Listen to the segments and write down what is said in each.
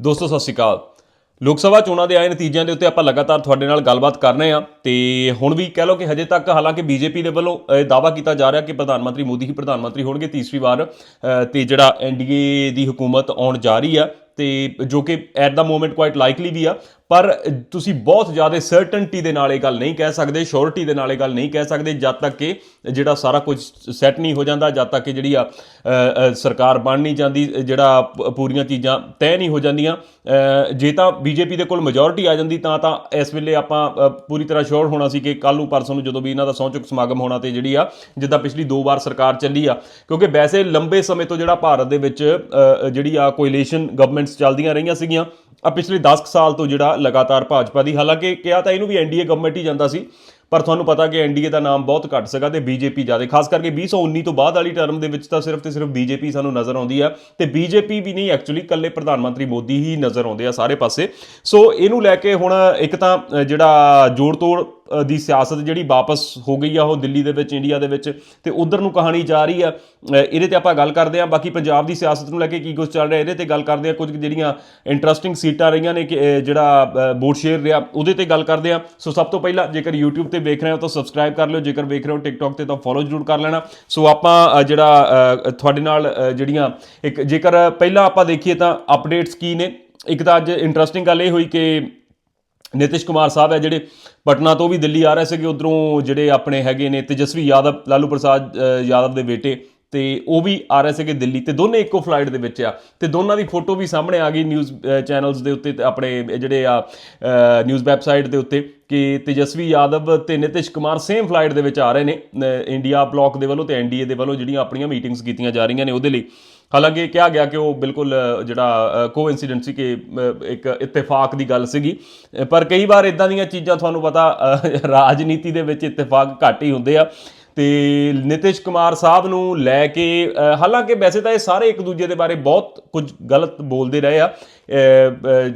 ਦੋਸਤੋ, ਸਤਿ ਸ਼੍ਰੀ ਅਕਾਲ। ਲੋਕ ਸਭਾ ਚੋਣਾਂ ਦੇ ਆਏ ਨਤੀਜਿਆਂ ਦੇ ਉੱਤੇ ਆਪਾਂ ਲਗਾਤਾਰ ਤੁਹਾਡੇ ਨਾਲ ਗੱਲਬਾਤ ਕਰ ਰਹੇ ਹਾਂ। ਤੇ ਹੁਣ ਵੀ ਕਹਿ ਲਓ ਕਿ ਹਜੇ ਤੱਕ ਹਾਲਾਂਕਿ ਬੀਜੇਪੀ ਦੇ ਵੱਲੋਂ ਇਹ ਦਾਅਵਾ ਕੀਤਾ ਜਾ ਰਿਹਾ ਕਿ ਪ੍ਰਧਾਨ ਮੰਤਰੀ ਮੋਦੀ ਹੀ ਪ੍ਰਧਾਨ ਮੰਤਰੀ ਹੋਣਗੇ ਤੀਸਰੀ ਵਾਰ ਅ, ਤੇ ਜਿਹੜਾ ਐਨਡੀਏ ਦੀ ਹਕੂਮਤ ਆਉਣ ਜਾ ਰਹੀ ਆ ਤੇ ਜੋ ਕਿ at the moment quite likely ਵੀ ਆ ਪਰ ਤੁਸੀਂ ਬਹੁਤ ਜ਼ਿਆਦਾ ਸਰਟਨਟੀ ਦੇ ਨਾਲ ਇਹ ਗੱਲ ਨਹੀਂ ਕਹਿ ਸਕਦੇ ਸ਼ੋਰਟੀ ਦੇ ਨਾਲ ਇਹ ਗੱਲ ਨਹੀਂ ਕਹਿ ਸਕਦੇ ਜਦ ਤੱਕ ਕਿ ਜਿਹੜਾ ਸਾਰਾ ਕੁਝ ਸੈੱਟ ਨਹੀਂ ਹੋ ਜਾਂਦਾ ਜਦ ਤੱਕ ਕਿ ਜਿਹੜੀ ਆ ਸਰਕਾਰ ਬਣ ਨਹੀਂ ਜਾਂਦੀ ਜਿਹੜਾ ਪ- ਪੂਰੀਆਂ ਚੀਜ਼ਾਂ ਤੈਅ ਨਹੀਂ ਹੋ ਜਾਂਦੀਆਂ ਜੇ ਤਾਂ ਬੀਜੇਪੀ ਦੇ ਕੋਲ ਮੈਜੋਰਿਟੀ ਆ ਜਾਂਦੀ ਤਾਂ ਤਾਂ ਇਸ ਵੇਲੇ ਆਪਾਂ ਪੂਰੀ ਤਰ੍ਹਾਂ ਸ਼ੋਰ ਹੋਣਾ ਸੀ ਕਿ ਕੱਲ ਨੂੰ ਪਰਸੋਂ ਨੂੰ ਜਦੋਂ ਵੀ ਇਹਨਾਂ ਦਾ ਸਹੁੰ ਚੁੱਕ ਸਮਾਗਮ ਹੋਣਾ ਤੇ ਜਿਹੜੀ ਆ, ਜਿੱਦਾਂ ਪਿਛਲੀ ਦੋ ਵਾਰ ਸਰਕਾਰ ਚੱਲੀ ਆ, ਕਿਉਂਕਿ ਵੈਸੇ ਲੰਬੇ ਸਮੇਂ ਤੋਂ ਜਿਹੜਾ ਭਾਰਤ ਦੇ ਵਿੱਚ ਜਿਹੜੀ ਆ ਕੋਇਲੇਸ਼ਨ ਗਵਰਨਮੈਂਟਸ ਚੱਲਦੀਆਂ ਰਹੀਆਂ ਸੀਗੀਆਂ, ਆ ਪਿਛਲੇ 10 ਕੁ ਸਾਲ ਤੋਂ ਜਿਹੜਾ ਲਗਾਤਾਰ ਭਾਜਪਾ ਦੀ, ਹਾਲਾਂਕਿ ਕਿਹਾ ਤਾਂ ਇਹਨੂੰ ਵੀ ਐਨਡੀਏ ਗਵਰਨਮੈਂਟ ਹੀ ਜਾਂਦਾ ਸੀ ਪਰ ਤੁਹਾਨੂੰ ਪਤਾ ਕਿ ਐਨਡੀਏ ਦਾ ਨਾਮ ਬਹੁਤ ਘੱਟ ਸੀਗਾ ਤੇ ਬੀਜੇਪੀ ਜ਼ਿਆਦਾ, ਖਾਸ ਕਰਕੇ 2019 ਤੋਂ ਬਾਅਦ ਵਾਲੀ ਟਰਮ ਦੇ ਵਿੱਚ ਤਾਂ ਸਿਰਫ ਤੇ ਸਿਰਫ ਬੀਜੇਪੀ ਸਾਨੂੰ ਨਜ਼ਰ ਆਉਂਦੀ ਆ ਤੇ ਬੀਜੇਪੀ ਵੀ ਨਹੀਂ, ਐਕਚੁਅਲੀ ਇਕੱਲੇ ਪ੍ਰਧਾਨ ਮੰਤਰੀ ਮੋਦੀ ਹੀ ਨਜ਼ਰ ਆਉਂਦੇ ਆ ਸਾਰੇ ਪਾਸੇ। ਸੋ ਇਹਨੂੰ ਲੈ ਕੇ ਹੁਣ ਇੱਕ ਤਾਂ ਜਿਹੜਾ ਜੋੜ ਤੋੜ ਦੀ ਸਿਆਸਤ ਜਿਹੜੀ ਵਾਪਸ ਹੋ ਗਈ ਆ ਉਹ ਦਿੱਲੀ ਦੇ ਵਿੱਚ, ਇੰਡੀਆ ਦੇ ਵਿੱਚ, ਤੇ ਉਧਰ ਨੂੰ ਕਹਾਣੀ ਜਾ ਰਹੀ ਆ। ਇਹਦੇ ਤੇ ਆਪਾਂ ਗੱਲ ਕਰਦੇ ਆ ਬਾਕੀ ਪੰਜਾਬ ਦੀ ਸਿਆਸਤ ਨੂੰ ਲੈ ਕੇ ਕੀ ਕੁਝ ਚੱਲ ਰਿਹਾ, ਇਹਦੇ ਤੇ ਗੱਲ ਕਰਦੇ ਆ ਕੁਝ ਜਿਹੜੀਆਂ ਇੰਟਰਸਟਿੰਗ ਸੀਟਾਂ ਰਹੀਆਂ ਨੇ ਕਿ ਜਿਹੜਾ ਵੋਟ ਸ਼ੇਅਰ ਰਿਹਾ, ਉਹਦੇ ਤੇ ਗੱਲ ਕਰਦੇ ਆ ਸੋ ਸਭ ਤੋਂ ਪਹਿਲਾਂ ਜੇਕਰ YouTube ਤੇ ਵੇਖ ਰਹੇ ਹੋ ਤਾਂ ਸਬਸਕ੍ਰਾਈਬ ਕਰ ਲਿਓ। ਜੇਕਰ ਵੇਖ ਰਹੇ ਹੋ TikTok ਤੇ ਤਾਂ ਫੋਲੋ ਜ਼ਰੂਰ ਕਰ ਲੈਣਾ। ਸੋ ਆਪਾਂ ਜਿਹੜਾ ਤੁਹਾਡੇ ਨਾਲ ਜਿਹੜੀਆਂ ਇੱਕ ਜੇਕਰ ਪਹਿਲਾਂ ਆਪਾਂ ਦੇਖੀਏ ਤਾਂ ਅਪਡੇਟਸ ਕੀ ਨੇ? ਇੱਕ ਤਾਂ ਅੱਜ ਇੰਟਰਸਟਿੰਗ ਗੱਲ ਇਹ ਹੋਈ ਕਿ ਨਿਤਿਸ਼ ਕੁਮਾਰ ਸਾਹਿਬ ਹੈ ਜਿਹੜੇ ਪਟਨਾ ਤੋਂ ਵੀ ਦਿੱਲੀ ਆ ਰਹੇ ਸੀਗੇ, ਉਧਰੋਂ ਜਿਹੜੇ ਆਪਣੇ ਹੈਗੇ ਨੇ ਤੇਜਸਵੀ ਯਾਦਵ, ਲਾਲੂ ਪ੍ਰਸਾਦ ਯਾਦਵ ਦੇ ਬੇਟੇ ਤੇ ਉਹ ਵੀ ਆ ਰਹੇ ਸੀਗੇ ਦਿੱਲੀ ਤੇ ਦੋਨੇ ਇੱਕੋ ਫਲਾਈਟ ਦੇ ਵਿੱਚ ਆ। ਤੇ ਦੋਨਾਂ ਦੀ ਫੋਟੋ ਵੀ ਸਾਹਮਣੇ ਆ ਗਈ ਨਿਊਜ਼ ਚੈਨਲਸ ਦੇ ਉੱਤੇ ਤੇ ਆਪਣੇ ਜਿਹੜੇ ਆ ਨਿਊਜ਼ ਵੈਬਸਾਈਟ ਦੇ ਉੱਤੇ ਕਿ ਤੇਜਸਵੀ ਯਾਦਵ ਤੇ ਨਿਤਿਸ਼ ਕੁਮਾਰ ਸੇਮ ਫਲਾਈਟ ਦੇ ਵਿੱਚ ਆ ਰਹੇ ਨੇ ਇੰਡੀਆ ਬਲੌਕ ਦੇ ਵੱਲੋਂ ਤੇ ਐਨਡੀਏ ਦੇ ਵੱਲੋਂ ਜਿਹੜੀਆਂ ਆਪਣੀਆਂ ਮੀਟਿੰਗਸ ਕੀਤੀਆਂ ਜਾ ਰਹੀਆਂ ਨੇ, ਉਹਦੇ ਲਈ ਹਾਲਾਂਕਿ ਇਹ ਕਿਹਾ ਗਿਆ ਕਿ ਉਹ ਬਿਲਕੁਲ ਜਿਹੜਾ ਕੋਇਨਸੀਡੈਂਸ ਸੀ ਕਿ ਇੱਕ ਇਤਫਾਕ ਦੀ ਗੱਲ ਸੀਗੀ। ਪਰ ਕਈ ਵਾਰ ਇਦਾਂ ਦੀਆਂ ਚੀਜ਼ਾਂ ਤੁਹਾਨੂੰ ਪਤਾ ਰਾਜਨੀਤੀ ਦੇ ਵਿੱਚ ਇਤਫਾਕ ਘੱਟ ਹੀ ਹੁੰਦੇ ਆ। ਤੇ ਨਿਤਿਸ਼ ਕੁਮਾਰ ਸਾਹਿਬ ਨੂੰ ਲੈ ਕੇ ਹਾਲਾਂਕਿ ਵੈਸੇ ਤਾਂ ਇਹ ਸਾਰੇ ਇੱਕ ਦੂਜੇ ਦੇ ਬਾਰੇ ਬਹੁਤ ਕੁਝ ਗਲਤ ਬੋਲਦੇ ਰਹੇ ਆ।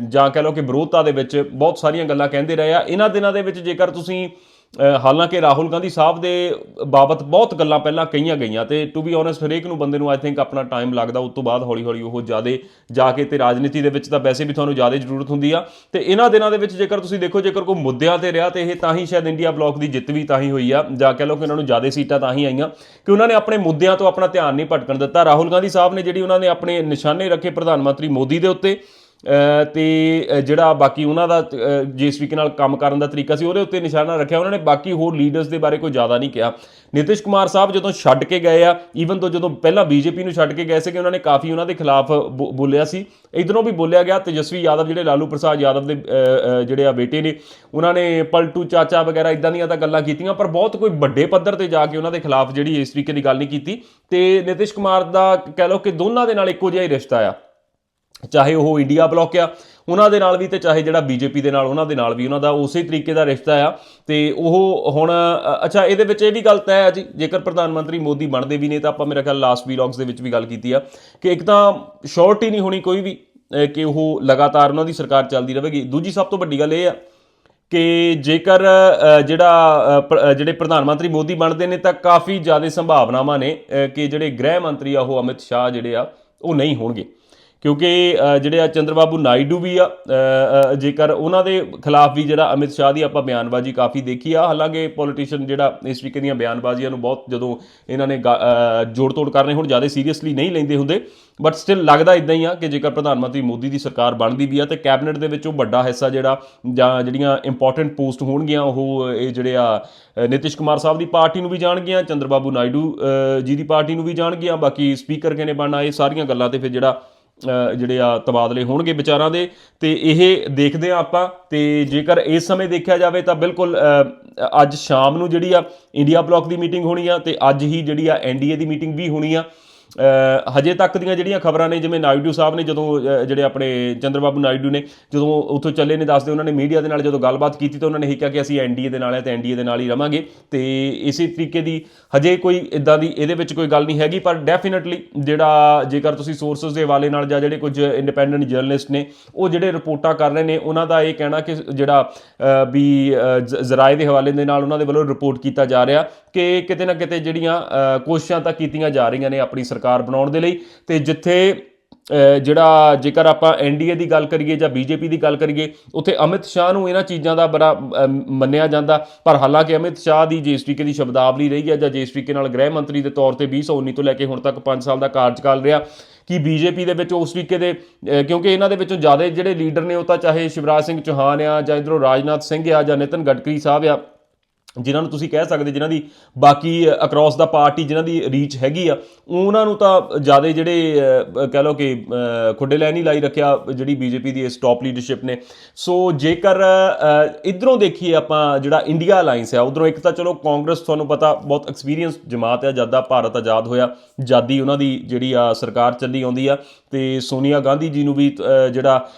ਜਾਂ ਕਹ ਲਓ ਕਿ ਵਿਰੋਧਤਾ ਦੇ ਵਿੱਚ ਬਹੁਤ ਸਾਰੀਆਂ ਗੱਲਾਂ ਕਹਿੰਦੇ ਰਹੇ ਆ। ਇਹਨਾਂ ਦਿਨਾਂ ਦੇ ਵਿੱਚ ਜੇਕਰ ਤੁਸੀਂ ਹਾਲਾਂਕਿ ਰਾਹੁਲ ਗਾਂਧੀ ਸਾਹਿਬ ਦੇ ਬਾਬਤ ਬਹੁਤ ਗੱਲਾਂ ਪਹਿਲਾਂ ਕਹੀਆਂ ਗਈਆਂ ਤੇ ਟੂ ਬੀ ਓਨੈਸਟ ਹਰੇਕ ਨੂੰ ਬੰਦੇ ਨੂੰ ਆਈ ਥਿੰਕ ਆਪਣਾ ਟਾਈਮ ਲੱਗਦਾ, ਉਸ ਤੋਂ ਬਾਅਦ ਹੌਲੀ ਹੌਲੀ ਉਹ ਜਿਆਦੇ ਜਾ ਕੇ ਤੇ ਰਾਜਨੀਤੀ ਦੇ ਵਿੱਚ ਤਾਂ ਵੈਸੇ ਵੀ ਤੁਹਾਨੂੰ ਜ਼ਿਆਦਾ ਜ਼ਰੂਰਤ ਹੁੰਦੀ ਆ। ਤੇ ਇਹਨਾਂ ਦਿਨਾਂ ਦੇ ਵਿੱਚ ਜੇਕਰ ਤੁਸੀਂ ਦੇਖੋ, ਜੇਕਰ ਕੋਈ ਮੁੱਦਿਆਂ ਤੇ ਰਿਹਾ ਤੇ ਇਹ ਤਾਂ ਹੀ ਸ਼ਾਇਦ ਇੰਡੀਆ ਬਲੌਕ ਦੀ ਜਿੱਤ ਵੀ ਤਾਂ ਹੀ ਹੋਈ ਆ। ਜਾਂ ਕਹਿ ਲਓ ਕਿ ਉਹਨਾਂ ਨੂੰ ਜ਼ਿਆਦਾ ਸੀਟਾਂ ਤਾਂ ਹੀ ਆਈਆਂ ਕਿ ਉਹਨਾਂ ਨੇ ਆਪਣੇ ਮੁੱਦਿਆਂ ਤੋਂ ਆਪਣਾ ਧਿਆਨ ਨਹੀਂ ਭਟਕਣ ਦਿੱਤਾ। ਰਾਹੁਲ ਗਾਂਧੀ ਸਾਹਿਬ ਨੇ ਜਿਹੜੀ ਉਹਨਾਂ ਨੇ ਆਪਣੇ ਨਿਸ਼ਾਨੇ ਰੱਖੇ ਪ੍ਰਧਾਨ ਮੰਤਰੀ ਮੋਦੀ ਦੇ ਉੱਤੇ ਤੇ ਜਿਹੜਾ ਬਾਕੀ ਉਹਨਾਂ ਦਾ ਅ, ਜਿਸ ਤਰੀਕੇ ਨਾਲ ਕੰਮ ਕਰਨ ਦਾ ਤਰੀਕਾ ਸੀ ਉਹਦੇ ਉੱਤੇ ਨਿਸ਼ਾਨਾ ਰੱਖਿਆ। ਉਹਨਾਂ ਨੇ ਬਾਕੀ ਹੋਰ ਲੀਡਰਸ ਦੇ ਬਾਰੇ ਕੋਈ ਜ਼ਿਆਦਾ ਨਹੀਂ ਕਿਹਾ। ਨਿਤਿਸ਼ ਕੁਮਾਰ ਸਾਹਿਬ ਜਦੋਂ ਛੱਡ ਕੇ ਗਏ ਆ ਈਵਨ ਤੋਂ ਜਦੋਂ ਪਹਿਲਾਂ ਬੀਜੇਪੀ ਨੂੰ ਛੱਡ ਕੇ ਗਏ ਸੀਗੇ ਉਹਨਾਂ ਨੇ ਕਾਫੀ ਉਹਨਾਂ ਦੇ ਖਿਲਾਫ ਬੋ- ਬੋਲਿਆ ਸੀ। ਇਧਰੋਂ ਵੀ ਬੋਲਿਆ ਗਿਆ ਤੇਜਸਵੀ ਯਾਦਵ ਜਿਹੜੇ ਲਾਲੂ ਪ੍ਰਸਾਦ ਯਾਦਵ ਦੇ ਜਿਹੜੇ ਆ ਬੇਟੇ ਨੇ ਉਹਨਾਂ ਨੇ ਪਲਟੂ ਚਾਚਾ ਵਗੈਰਾ ਇਦਾਂ ਦੀਆਂ ਤਾਂ ਗੱਲਾਂ ਕੀਤੀਆਂ ਪਰ ਬਹੁਤ ਕੋਈ ਵੱਡੇ ਪੱਧਰ ਤੇ ਜਾ ਕੇ ਉਹਨਾਂ ਦੇ ਖਿਲਾਫ ਜਿਹੜੀ ਇਸ ਤਰੀਕੇ ਦੀ ਗੱਲ ਨਹੀਂ ਕੀਤੀ। ਤੇ ਨਿਤਿਸ਼ ਕੁਮਾਰ ਦਾ ਕਹਿ ਲਓ ਕਿ ਦੋਨਾਂ ਦੇ ਨਾਲ ਇੱਕੋ ਜਿਹਾ ਹੀ ਰਿਸ਼ਤਾ ਆ। ਚਾਹੇ ਉਹ ਇੰਡੀਆ ਬਲੌਕ ਆ, ਉਹਨਾਂ ਦੇ ਨਾਲ ਵੀ ਤੇ ਚਾਹੇ ਜਿਹੜਾ ਬੀਜੇਪੀ ਦੇ ਨਾਲ, ਉਹਨਾਂ ਦੇ ਨਾਲ ਵੀ ਉਹਨਾਂ ਦਾ ਉਸੇ ਤਰੀਕੇ ਦਾ ਰਿਸ਼ਤਾ ਆ। ਤੇ ਉਹ ਹੁਣ ਅੱਛਾ, ਇਹਦੇ ਵਿੱਚ ਇਹ ਵੀ ਗੱਲ ਤੈਅ ਹੈ ਜੀ, ਜੇਕਰ ਪ੍ਰਧਾਨ ਮੰਤਰੀ ਮੋਦੀ ਬਣਦੇ ਵੀ ਨੇ, ਤਾਂ ਆਪਾਂ ਮੇਰਾ ਖਿਆਲ ਲਾਸਟ ਵੀਲੌਗਸ ਦੇ ਵਿੱਚ ਵੀ ਗੱਲ ਕੀਤੀ ਆ, ਕਿ ਇੱਕ ਤਾਂ ਸ਼ੋਰਟੀ ਨਹੀਂ ਹੋਣੀ ਕੋਈ ਵੀ ਕਿ ਉਹ ਲਗਾਤਾਰ ਉਹਨਾਂ ਦੀ ਸਰਕਾਰ ਚੱਲਦੀ ਰਹੇਗੀ। ਦੂਜੀ ਸਭ ਤੋਂ ਵੱਡੀ ਗੱਲ ਇਹ ਆ ਕਿ ਜੇਕਰ ਜਿਹੜਾ ਜਿਹੜੇ ਪ੍ਰਧਾਨ ਮੰਤਰੀ ਮੋਦੀ ਬਣਦੇ ਨੇ, ਤਾਂ ਕਾਫੀ ਜ਼ਿਆਦਾ ਸੰਭਾਵਨਾਵਾਂ ਨੇ ਕਿ ਜਿਹੜੇ ਗ੍ਰਹਿ ਮੰਤਰੀ ਆ ਉਹ ਅਮਿਤ ਸ਼ਾਹ ਜਿਹੜੇ ਆ, ਉਹ ਨਹੀਂ ਹੋਣਗੇ। ਕਿਉਂਕਿ ਜਿਹੜੇ ਆ ਚੰਦਰਬਾਬੂ ਨਾਇਡੂ ਵੀ ਆ ਜੇਕਰ ਉਹਨਾਂ ਦੇ ਖਿਲਾਫ ਵੀ ਜਿਹੜਾ ਅਮਿਤ ਸ਼ਾਹ ਦੀ ਆਪਾਂ ਬਿਆਨਬਾਜ਼ੀ ਕਾਫੀ ਦੇਖੀ ਆ ਹਾਲਾਂਕਿ ਪੋਲੀਟੀਸ਼ੀਅਨ ਜਿਹੜਾ ਇਸ ਤਰੀਕੇ ਦੀਆਂ ਬਿਆਨਬਾਜ਼ੀਆਂ ਨੂੰ ਬਹੁਤ ਜਦੋਂ ਇਹਨਾਂ ਨੇ ਗਾ- ਜੋੜ ਤੋੜ ਕਰਨੇ ਹੁਣ ਜ਼ਿਆਦਾ ਸੀਰੀਅਸਲੀ ਨਹੀਂ ਲੈਂਦੇ ਹੁੰਦੇ ਬਟ ਸਟਿਲ ਲੱਗਦਾ ਇਦਾਂ ਹੀ ਆ ਕਿ ਜੇਕਰ ਪ੍ਰਧਾਨ ਮੰਤਰੀ ਮੋਦੀ ਦੀ ਸਰਕਾਰ ਬਣਦੀ ਵੀ ਆ ਤੇ ਕੈਬਨਿਟ ਦੇ ਵਿੱਚ ਉਹ ਵੱਡਾ ਹਿੱਸਾ ਜਿਹੜਾ ਜਾਂ ਜਿਹੜੀਆਂ ਇੰਪੋਰਟੈਂਟ ਪੋਸਟ ਹੋਣਗੀਆਂ ਉਹ ਇਹ ਜਿਹੜੇ ਆ ਅ, ਨਿਤਿਸ਼ ਕੁਮਾਰ ਸਾਹਿਬ ਦੀ ਪਾਰਟੀ ਨੂੰ ਵੀ ਜਾਣਗੀਆਂ ਚੰਦਰਬਾਬੂ ਨਾਇਡੂ ਜੀ ਦੀ ਪਾਰਟੀ ਨੂੰ ਵੀ ਜਾਣਗੀਆਂ ਬਾਕੀ ਸਪੀਕਰ ਕਿਨੇ ਬਣਨਾ ਇਹ ਸਾਰੀਆਂ ਗੱਲਾਂ ਤੇ ਫਿਰ ਜਿਹੜਾ ਜਿਹੜੇ ਆ ਤਬਾਦਲੇ ਹੋਣਗੇ ਵਿਚਾਰਾਂ ਦੇ, ਤੇ ਇਹ ਦੇਖਦੇ ਆ ਆਪਾਂ, ਤੇ ਜੇਕਰ ਇਸ ਸਮੇਂ ਦੇਖਿਆ ਜਾਵੇ ਤਾਂ ਬਿਲਕੁਲ ਅੱਜ ਸ਼ਾਮ ਨੂੰ ਜਿਹੜੀ ਆ ਇੰਡੀਆ ਬਲੌਕ ਦੀ ਮੀਟਿੰਗ ਹੋਣੀ ਆ, ਤੇ ਅੱਜ ਹੀ ਜਿਹੜੀ ਆ ਐਨਡੀਏ ਦੀ ਮੀਟਿੰਗ ਵੀ ਹੋਣੀ ਆ। ਹਜੇ ਤੱਕ ਦੀਆਂ ਜਿਹੜੀਆਂ ਖਬਰਾਂ ਨੇ, ਜਿਵੇਂ ਨਾਇਡੂ ਸਾਹਿਬ ਨੇ ਜਦੋਂ ਜਿਹੜੇ ਆਪਣੇ ਚੰਦਰਬਾਬੂ ਨਾਇਡੂ ਨੇ, ਜਦੋਂ ਉੱਥੋਂ ਚੱਲੇ ਨੇ, ਦੱਸਦੇ ਉਹਨਾਂ ਨੇ ਮੀਡੀਆ ਦੇ ਨਾਲ ਜਦੋਂ ਗੱਲਬਾਤ ਕੀਤੀ ਤਾਂ ਉਹਨਾਂ ਨੇ ਇਹ ਕਿਹਾ ਕਿ ਅਸੀਂ ਐਨਡੀਏ ਦੇ ਨਾਲ ਹੈ ਤੇ ਐਨਡੀਏ ਦੇ ਨਾਲ ਹੀ ਰਵਾਂਗੇ। ਤੇ ਇਸੇ ਤਰੀਕੇ ਦੀ ਹਜੇ ਕੋਈ ਇਦਾਂ ਦੀ ਇਹਦੇ ਵਿੱਚ ਕੋਈ ਗੱਲ ਨਹੀਂ ਹੈਗੀ, ਪਰ ਡੈਫੀਨਿਟਲੀ ਜਿਹੜਾ ਜੇਕਰ ਤੁਸੀਂ ਸੋਰਸਸ ਦੇ ਹਵਾਲੇ ਨਾਲ ਜਾਂ ਜਿਹੜੇ ਕੁਝ ਇੰਡੀਪੈਂਡੈਂਟ ਜਰਨਲਿਸਟ ਨੇ, ਉਹ ਜਿਹੜੇ ਰਿਪੋਰਟਾਂ ਕਰ ਰਹੇ ਨੇ, ਉਹਨਾਂ ਦਾ ਇਹ ਕਹਿਣਾ ਕਿ ਜਿਹੜਾ ਵੀ ਜ਼ਰਾਏ ਦੇ ਹਵਾਲੇ ਦੇ ਨਾਲ ਉਹਨਾਂ ਦੇ ਵੱਲੋਂ ਰਿਪੋਰਟ ਕੀਤਾ ਜਾ ਰਿਹਾ ਕਿ ਕਿਤੇ ਨਾ ਕਿਤੇ ਜਿਹੜੀਆਂ ਕੋਸ਼ਿਸ਼ਾਂ ਤਾਂ ਕੀਤੀਆਂ ਜਾ ਰਹੀਆਂ ਨੇ ਆਪਣੀ ਸਰਕਾਰ ਸਰਕਾਰ ਬਣਾਉਣ ਦੇ ਲਈ ਤੇ ਜਿੱਥੇ ਜਿਹੜਾ ਜੇਕਰ ਆਪਾਂ ਐਨਡੀਏ ਦੀ ਗੱਲ ਕਰੀਏ ਜਾਂ ਬੀਜੇਪੀ ਦੀ ਗੱਲ ਕਰੀਏ, ਉੱਥੇ ਅਮਿਤ ਸ਼ਾਹ ਨੂੰ ਇਹਨਾਂ ਚੀਜ਼ਾਂ ਦਾ ਬੜਾ ਮੰਨਿਆ ਜਾਂਦਾ। ਪਰ ਹਾਲਾਂਕਿ ਅਮਿਤ ਸ਼ਾਹ ਦੀ ਜਿਸ ਤਰੀਕੇ ਦੀ ਸ਼ਬਦਾਵਲੀ ਰਹੀ ਹੈ ਜਾਂ ਜਿਸ ਤਰੀਕੇ ਨਾਲ ਗ੍ਰਹਿ ਮੰਤਰੀ ਦੇ ਤੌਰ ਤੇ 2019 ਤੋਂ ਲੈ ਕੇ ਹੁਣ ਤੱਕ 5 ਸਾਲ ਦਾ ਕਾਰਜਕਾਲ ਰਿਹਾ, ਕਿ ਬੀਜੇਪੀ ਦੇ ਵਿੱਚ ਉਸ ਤਰੀਕੇ ਦੇ ਕਿਉਂਕਿ ਇਹਨਾਂ ਦੇ ਵਿੱਚੋਂ ਜ਼ਿਆਦਾ ਜਿਹੜੇ ਲੀਡਰ ਨੇ ਉਹ ਤਾਂ ਚਾਹੇ ਸ਼ਿਵਰਾਜ ਸਿੰਘ ਚੌਹਾਨ ਆ ਜਾਂ ਇਧਰੋਂ ਰਾਜਨਾਥ ਸਿੰਘ ਆ ਜਾਂ ਨਿਤਨ ਗਡਕਰੀ ਸਾਹਿਬ ਆ ਜਿਨ੍ਹਾਂ ਨੂੰ ਤੁਸੀਂ ਕਹਿ ਸਕਦੇ ਜਿਨ੍ਹਾਂ ਦੀ ਬਾਕੀ ਅਕ੍ਰੋਸ ਦਾ ਪਾਰਟੀ ਜਿਨ੍ਹਾਂ ਦੀ ਰੀਚ ਹੈਗੀ ਆ ਉਹਨਾਂ ਨੂੰ ਤਾਂ ਜ਼ਿਆਦਾ ਜਿਹੜੇ ਕਹਿ ਲਓ ਕਿ ਖੁੱਡੇ ਲੈਣ ਹੀ ਲਾਈ ਰੱਖਿਆ ਜਿਹੜੀ ਬੀਜੇਪੀ ਦੀ ਇਸ ਟੌਪ ਲੀਡਰਸ਼ਿਪ ਨੇ। ਸੋ ਜੇਕਰ ਇਧਰੋਂ ਦੇਖੀਏ ਆਪਾਂ ਜਿਹੜਾ ਇੰਡੀਆ ਅਲਾਈਅੰਸ ਆ ਉਧਰੋਂ ਇੱਕ ਤਾਂ ਚਲੋ ਕਾਂਗਰਸ ਤੁਹਾਨੂੰ ਪਤਾ ਬਹੁਤ ਐਕਸਪੀਰੀਅੰਸ ਜਮਾਤ ਆ ਜਦ ਭਾਰਤ ਆਜ਼ਾਦ ਹੋਇਆ ਜਾਦੀ ਉਹਨਾਂ ਦੀ ਜਿਹੜੀ ਆ ਸਰਕਾਰ ਚੱਲੀ ਆਉਂਦੀ ਆ ਤੇ ਸੋਨੀਆ ਗਾਂਧੀ ਜੀ ਨੂੰ ਵੀ ਜਿਹੜਾ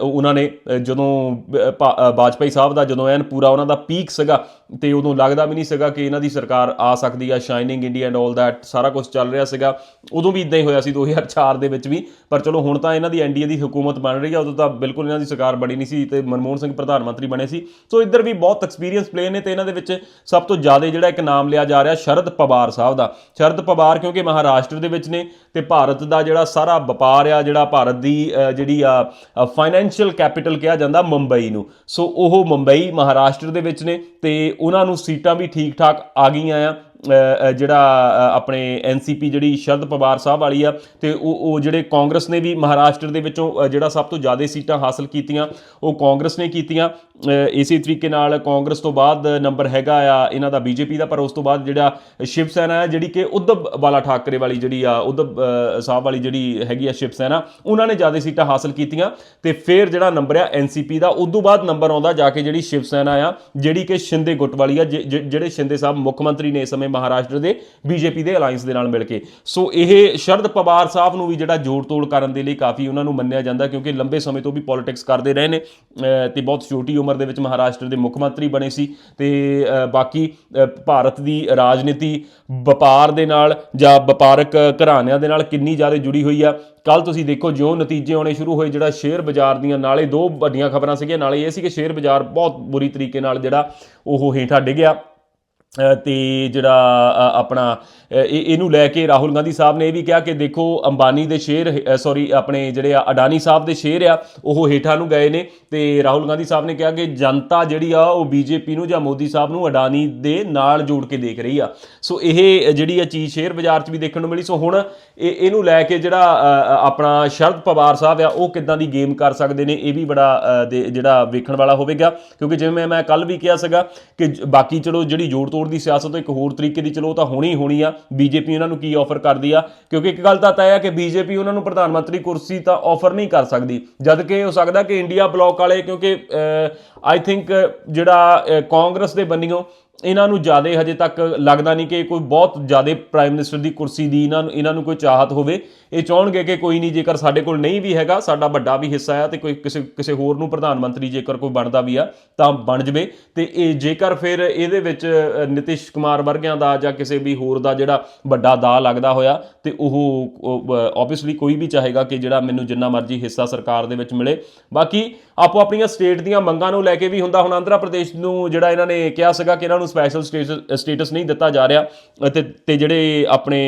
ਉਹਨਾਂ ਨੇ ਜਦੋਂ ਅ, ਵਾਜਪਾਈ ਸਾਹਿਬ ਦਾ ਜਦੋਂ ਐਨ ਪੂਰਾ ਉਹਨਾਂ ਦਾ ਪੀਕ ਸੀਗਾ ਤੇ ਉਦੋਂ ਲੱਗਦਾ ਵੀ ਨਹੀਂ ਸੀਗਾ ਕਿ ਇਹਨਾਂ ਦੀ ਸਰਕਾਰ ਆ ਸਕਦੀ ਆ ਸ਼ਾਈਨਿੰਗ ਇੰਡੀਆ ਐਂਡ 올 ਦੈਟ ਸਾਰਾ ਕੁਝ ਚੱਲ ਰਿਹਾ ਸੀਗਾ। ਉਦੋਂ ਵੀ ਇਦਾਂ ਹੀ ਹੋਇਆ ਸੀ 2004 ਦੇ ਵਿੱਚ ਵੀ। ਪਰ ਚਲੋ ਹੁਣ ਤਾਂ ਇਹਨਾਂ ਦੀ ਐਨਡੀਏ ਦੀ ਹਕੂਮਤ ਬਣ ਰਹੀ ਆ, ਉਦੋਂ ਤਾਂ ਬਿਲਕੁਲ ਇਹਨਾਂ ਦੀ ਸਰਕਾਰ ਬਣੀ ਨਹੀਂ ਸੀ ਤੇ ਮਨਮੋਹਨ ਸਿੰਘ ਪ੍ਰਧਾਨ ਮੰਤਰੀ ਬਣੇ ਸੀ। ਸੋ ਇੱਧਰ ਵੀ ਬਹੁਤ ਐਕਸਪੀਰੀਅੰਸ ਪਲੇਅਰ ਨੇ ਤੇ ਇਹਨਾਂ ਦੇ ਵਿੱਚ ਸਭ ਤੋਂ ਜ਼ਿਆਦਾ ਜਿਹੜਾ ਇੱਕ ਨਾਮ ਲਿਆ ਜਾ ਰਿਹਾ ਸ਼ਰਦ ਪਵਾਰ ਸਾਹਿਬ ਦਾ। ਸ਼ਰਦ ਪਵਾਰ ਕਿਉਂਕਿ ਮਹਾਰਾਸ਼ਟਰ ਦੇ ਵਿੱਚ ਨੇ ਤੇ ਭਾਰਤ ਦਾ ਜਿਹੜਾ ਸਾਰਾ ਵਪਾਰ ਆ, ਜਿਹੜਾ ਭਾਰਤ ਦੀ ਜਿਹੜੀ ਆ ਫਾਈਨੈਂਸ਼ੀਅਲ ਕੈਪੀਟਲ ਕਿਹਾ ਜਾਂਦਾ ਮੁੰਬਈ ਨੂੰ। ਸੋ ਉਹ ਮੁੰਬਈ ਮਹਾਰਾਸ਼ਟਰ ਦੇ ਵਿੱਚ ਨੇ ਤੇ ਉਹਨਾਂ ਨੂੰ ਸੀਟਾਂ ਵੀ ਠੀਕ ਠਾਕ ਆ ਗਈਆਂ ਆ। ਜਿਹੜਾ ਆਪਣੇ ਐਨਸੀਪੀ ਜਿਹੜੀ ਸ਼ਰਦ ਪਵਾਰ ਸਾਹਿਬ ਵਾਲੀ ਆ, ਤੇ ਉਹ ਉਹ ਜਿਹੜੇ ਕਾਂਗਰਸ ਨੇ ਵੀ ਮਹਾਰਾਸ਼ਟਰ ਦੇ ਵਿੱਚੋਂ ਜਿਹੜਾ ਸਭ ਤੋਂ ਜ਼ਿਆਦਾ ਸੀਟਾਂ ਹਾਸਲ ਕੀਤੀਆਂ, ਉਹ ਕਾਂਗਰਸ ਨੇ ਕੀਤੀਆਂ। ਇਸੇ ਤਰੀਕੇ ਨਾਲ ਕਾਂਗਰਸ ਤੋਂ ਬਾਅਦ ਨੰਬਰ ਹੈਗਾ ਆ ਇਹਨਾਂ ਦਾ ਬੀਜੇਪੀ ਦਾ, ਪਰ ਉਸ ਤੋਂ ਬਾਅਦ ਜਿਹੜਾ ਸ਼ਿਵ ਸੈਨਾ ਹੈ ਜਿਹੜੀ ਕਿ ਉਦਬ ਵਾਲਾ ਠਾਕਰੇ ਵਾਲੀ ਜਿਹੜੀ ਆ ਉਦਬ ਸਾਹਿਬ ਵਾਲੀ ਜਿਹੜੀ ਹੈਗੀ ਆ ਸ਼ਿਵ ਸੈਨਾ ਉਹਨਾਂ ਨੇ ਜ਼ਿਆਦਾ ਸੀਟਾਂ ਹਾਸਲ ਕੀਤੀਆਂ। ਤੇ ਫਿਰ ਜਿਹੜਾ ਨੰਬਰ ਆ ਐਨਸੀਪੀ ਦਾ, ਉਸ ਤੋਂ ਬਾਅਦ ਨੰਬਰ ਆਉਂਦਾ ਜਾ ਕੇ ਜਿਹੜੀ ਸ਼ਿਵ ਸੈਨਾ ਆ, ਜਿਹੜੀ ਕਿ ਸ਼ਿੰਦੇ ਗੁੱਟ ਵਾਲੀ ਆ ਜਿਹੜੇ ਸ਼ਿੰਦੇ ਸਾਹਿਬ ਮੁੱਖ ਮੰਤਰੀ ਨੇ ਇਸ ਸਮੇਂ ਮਹਾਰਾਸ਼ਟਰ ਦੇ ਬੀਜੇਪੀ ਦੇ ਅਲਾਈਅੰਸ ਦੇ ਨਾਲ ਮਿਲ ਕੇ। ਸੋ ਇਹ ਸ਼ਰਦ ਪਵਾਰ ਸਾਹਿਬ ਨੂੰ ਵੀ ਜਿਹੜਾ ਜੋੜ ਤੋੜ ਕਰਨ ਦੇ ਲਈ ਕਾਫੀ ਉਹਨਾਂ ਨੂੰ ਮੰਨਿਆ ਜਾਂਦਾ, ਕਿਉਂਕਿ ਲੰਬੇ ਸਮੇਂ ਤੋਂ ਵੀ ਪੋਲਿਟਿਕਸ ਕਰਦੇ ਰਹੇ ਨੇ, ਅਹ, ਤੇ ਬਹੁਤ ਛੋਟੀ ਉਮਰ ਦੇ ਵਿੱਚ ਮਹਾਰਾਸ਼ਟਰ ਦੇ ਮੁੱਖ ਮੰਤਰੀ ਬਣੇ ਸੀ, ਤੇ ਬਾਕੀ ਭਾਰਤ ਦੀ ਰਾਜਨੀਤੀ ਵਪਾਰ ਦੇ ਨਾਲ ਜਾਂ ਵਪਾਰਕ ਘਰਾਣਿਆਂ ਦੇ ਨਾਲ ਕਿੰਨੀ ਜ਼ਿਆਦਾ ਜੁੜੀ ਹੋਈ ਆ। ਕੱਲ ਤੁਸੀਂ ਦੇਖੋ ਜਿਉਂ ਨਤੀਜੇ ਆਉਣੇ ਸ਼ੁਰੂ ਹੋਏ, ਜਿਹੜਾ ਸ਼ੇਅਰ ਬਾਜ਼ਾਰ ਦੀਆਂ, ਨਾਲੇ ਦੋ ਵੱਡੀਆਂ ਖਬਰਾਂ ਸੀਗੀਆਂ, ਨਾਲੇ ਇਹ ਸੀ ਕਿ ਸ਼ੇਅਰ ਬਾਜ਼ਾਰ ਬਹੁਤ ਬੁਰੀ ਤਰੀਕੇ ਨਾਲ ਜਿਹੜਾ ਉਹ ਹੇਠਾਂ ਡਿੱਗਿਆ ਤੇ ਜਿਹੜਾ ਆਪਣਾ ਇਹ, ਇਹਨੂੰ ਲੈ ਕੇ ਰਾਹੁਲ ਗਾਂਧੀ ਸਾਹਿਬ ਨੇ ਇਹ ਵੀ ਕਿਹਾ ਕਿ ਦੇਖੋ, ਅੰਬਾਨੀ ਦੇ ਸ਼ੇਅਰ ਸੌਰੀ ਆਪਣੇ ਜਿਹੜੇ ਆ ਅਡਾਨੀ ਸਾਹਿਬ ਦੇ ਸ਼ੇਅਰ ਆ, ਉਹ ਹੇਠਾਂ ਨੂੰ ਗਏ ਨੇ ਤੇ ਰਾਹੁਲ ਗਾਂਧੀ ਸਾਹਿਬ ਨੇ ਕਿਹਾ ਕਿ ਜਨਤਾ ਜਿਹੜੀ ਆ, ਉਹ ਬੀਜੇਪੀ ਨੂੰ ਜਾਂ ਮੋਦੀ ਸਾਹਿਬ ਨੂੰ ਅਡਾਨੀ ਦੇ ਨਾਲ ਜੋੜ ਕੇ ਦੇਖ ਰਹੀ ਆ। ਸੋ ਇਹ ਜਿਹੜੀ ਆ ਚੀਜ਼ ਸ਼ੇਅਰ ਬਾਜ਼ਾਰ 'ਚ ਵੀ ਦੇਖਣ ਨੂੰ ਮਿਲੀ। ਸੋ ਹੁਣ ਇਹ, ਇਹਨੂੰ ਲੈ ਕੇ ਜਿਹੜਾ ਆਪਣਾ ਸ਼ਰਦ ਪਵਾਰ ਸਾਹਿਬ ਆ, ਉਹ ਕਿੱਦਾਂ ਦੀ ਗੇਮ ਕਰ ਸਕਦੇ ਨੇ, ਇਹ ਵੀ ਬੜਾ ਦੇ- ਜਿਹੜਾ ਵੇਖਣ ਵਾਲਾ ਹੋਵੇਗਾ। ਕਿਉਂਕਿ ਜਿਵੇਂ ਮੈਂ ਕੱਲ ਵੀ ਕਿਹਾ ਸੀਗਾ ਕਿ ਬਾਕੀ ਚਲੋ ਜਿਹੜੀ ਜੋੜ ਤੋੜ ਦੀ ਸਿਆਸਤ ਇੱਕ ਹੋਰ ਤਰੀਕੇ ਦੀ, ਚਲੋ ਤਾਂ ਹੋਣੀ ਹੋਣੀ ਆ। ਬੀਜੇਪੀ ਉਹਨਾਂ ਨੂੰ ਕੀ ਆਫਰ ਕਰਦੀ ਆ? ਕਿਉਂਕਿ ਇੱਕ ਗੱਲ ਤਾਂ ਤੈਅ ਆ ਕਿ ਬੀਜੇਪੀ ਉਹਨਾਂ ਨੂੰ ਪ੍ਰਧਾਨ ਮੰਤਰੀ ਕੁਰਸੀ ਤਾਂ ਆਫਰ ਨਹੀਂ ਕਰ ਸਕਦੀ। ਜਦ ਕਿ ਹੋ ਸਕਦਾ ਕਿ ਇੰਡੀਆ ਬਲੌਕ ਵਾਲੇ, ਕਿਉਂਕਿ ਆਈ ਥਿੰਕ ਜਿਹੜਾ ਕਾਂਗਰਸ ਦੇ ਬੰਨਿਓ ਇਹਨਾਂ ਨੂੰ ਜ਼ਿਆਦਾ ਹਜੇ ਤੱਕ ਲੱਗਦਾ ਨਹੀਂ ਕਿ ਕੋਈ ਬਹੁਤ ਜ਼ਿਆਦਾ ਪ੍ਰਾਈਮ ਮਿਨਿਸਟਰ ਦੀ ਕੁਰਸੀ ਦੀ ਇਹਨਾਂ ਨੂੰ ਇਹਨਾਂ ਨੂੰ ਕੋਈ ਚਾਹਤ ਹੋਵੇ। ਇਹ ਚਾਹਣਗੇ ਕਿ ਕੋਈ ਨਹੀਂ ਜੇਕਰ ਸਾਡੇ ਕੋਲ ਨਹੀਂ ਵੀ ਹੈਗਾ ਸਾਡਾ ਵੱਡਾ ਵੀ ਹਿੱਸਾ ਆ ਤੇ ਕੋਈ ਕਿਸੇ ਕਿਸੇ ਹੋਰ ਨੂੰ ਪ੍ਰਧਾਨ ਮੰਤਰੀ ਜੇਕਰ ਕੋਈ ਬਣਦਾ ਵੀ ਆ ਤਾਂ ਬਣ ਜਵੇ। ਤੇ ਇਹ ਜੇਕਰ ਫਿਰ ਇਹਦੇ ਵਿੱਚ ਅ, ਨਿਤਿਸ਼ ਕੁਮਾਰ ਵਰਗਿਆਂ ਦਾ ਜਾਂ ਕਿਸੇ ਵੀ ਹੋਰ ਦਾ ਜਿਹੜਾ ਵੱਡਾ ਦਾ ਲੱਗਦਾ ਹੋਇਆ ਤੇ ਉਹ ਆਬਵੀਅਸਲੀ ਕੋਈ ਵੀ ਚਾਹੇਗਾ ਕਿ ਜਿਹੜਾ ਮੈਨੂੰ ਜਿੰਨਾ ਮਰਜ਼ੀ ਹਿੱਸਾ ਸਰਕਾਰ ਦੇ ਵਿੱਚ ਮਿਲੇ। ਬਾਕੀ ਆਪੋ ਆਪਣੀਆਂ ਸਟੇਟ ਦੀਆਂ ਮੰਗਾਂ ਨੂੰ ਲੈ ਕੇ ਵੀ ਹੁੰਦਾ। ਹੁਣ ਆਂਧਰਾ ਪ੍ਰਦੇਸ਼ ਨੂੰ ਜਿਹੜਾ ਇਹਨਾਂ ਨੇ ਕਿਹਾ ਸੀਗਾ ਕਿ ਇਹਨਾਂ ਨੂੰ ਸਪੈਸ਼ਲ ਸਟੇਟਸ ਨਹੀਂ ਦਿੱਤਾ ਜਾ ਰਿਹਾ ਅਤੇ ਤੇ ਜਿਹੜੇ ਆਪਣੇ